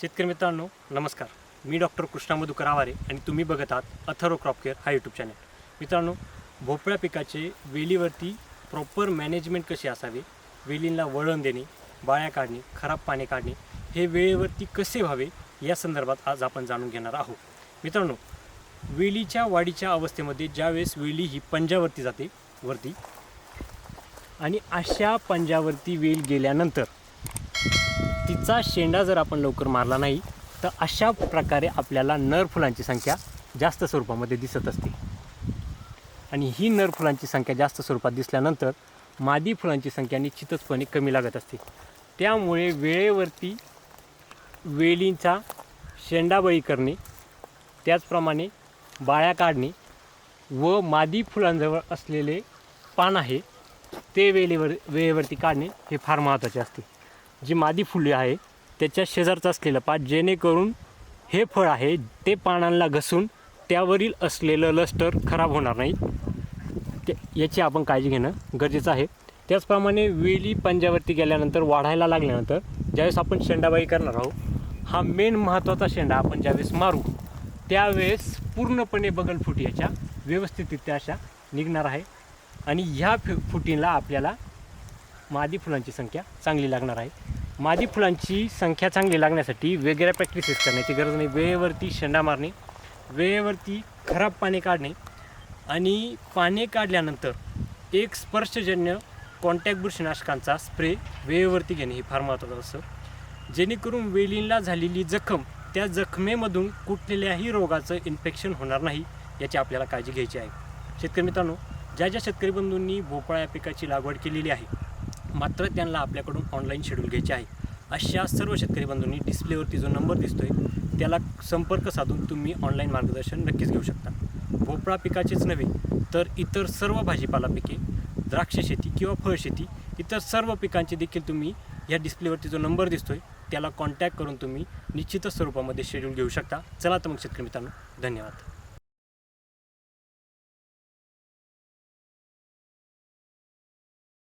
शेतकरी मित्रांनो नमस्कार. मी डॉक्टर कृष्णा मधुकर आवारे आणि तुम्ही बघत आहात अथरो क्रॉप केअर हा यूट्यूब चॅनल मित्रांनो भोपळ्या पिकाचे वेलीवरती प्रॉपर मॅनेजमेंट कसे असावे? वेलींना वळण देणे बाळ्या काढणे खराब पाणी काढणे हे वेळेवरती कसे व्हावे? या संदर्भात आज आपण जाणून घेणार आहोत. मित्रांनो वेलीच्या वाढीच्या अवस्थेमध्ये ज्यावेळेस वेली ही पंजावरती जाते वरती आणि अशा पंजावरती वेल गेल्यानंतर तिचा शेंडा जर आपण लवकर मारला नाही तर अशा प्रकारे आपल्याला नर फुलांची संख्या जास्त स्वरूपामध्ये दिसत असते. आणि ही नर फुलांची संख्या जास्त स्वरूपात दिसल्यानंतर मादी फुलांची संख्या निश्चितचपणे कमी लागत असते. त्यामुळे वेळेवरती वेलींचा शेंडाबळी करणे त्याचप्रमाणे बाळ्या काढणे व मादी फुलांजवळ असलेले पान आहे ते वेळेवर वेळेवरती काढणे हे फार महत्त्वाचे असते. जी मादी फुले आहे त्याच्या शेजारचं असलेलं पान जेणेकरून हे फळ आहे ते पानांना घसून त्यावरील असलेलं लस्टर खराब होणार नाही. ते याची आपण काळजी घेणं गरजेचं आहे. त्याचप्रमाणे वेली पंजावरती गेल्यानंतर वाढायला लागल्यानंतर ज्यावेळेस आपण शेंडाबाई करणार आहोत हा मेन महत्त्वाचा शेंडा आपण ज्यावेळेस मारू त्यावेळेस पूर्णपणे बगल फुटी याच्या व्यवस्थितरित्या अशा निघणार आहे. आणि ह्या फु फुटीला आपल्याला मादी फुलांची संख्या चांगली लागणार आहे. मादी फुलांची संख्या चांगली लागण्यासाठी वेगळ्या प्रॅक्टिसेस करण्याची गरज नाही. वेळेवरती शेंडा मारणे वेळेवरती खराब पाणी काढणे आणि पाणी काढल्यानंतर एक स्पर्शजन्य कॉन्टॅक्ट बुरशीनाशकांचा स्प्रे वेळेवरती घेणे हे फार महत्त्वाचं असतं. जेणेकरून वेलींला झालेली जखम त्या जखमेमधून कुठल्याही रोगाचं इन्फेक्शन होणार नाही याची आपल्याला काळजी घ्यायची आहे. शेतकरी मित्रांनो ज्या ज्या शेतकरी बंधूंनी भोपळा या पिकाची लागवड केलेली आहे मात्र त्यांना आपल्याकडून ऑनलाईन शेड्यूल घ्यायचे आहे. अशा सर्व शेतकरी बंधूंनी डिस्प्लेवरती जो नंबर दिसतोय त्याला संपर्क साधून तुम्ही ऑनलाईन मार्गदर्शन नक्कीच घेऊ शकता. भोपळा पिकाचेच नव्हे तर इतर सर्व भाजीपाला पिके द्राक्ष शेती किंवा फळशेती इतर सर्व पिकांचे देखील तुम्ही या डिस्प्लेवरती जो नंबर दिसतोय त्याला कॉन्टॅक्ट करून तुम्ही निश्चितच स्वरूपामध्ये शेड्यूल घेऊ शकता. चला तर मग शेतकरी मित्रांनो धन्यवाद.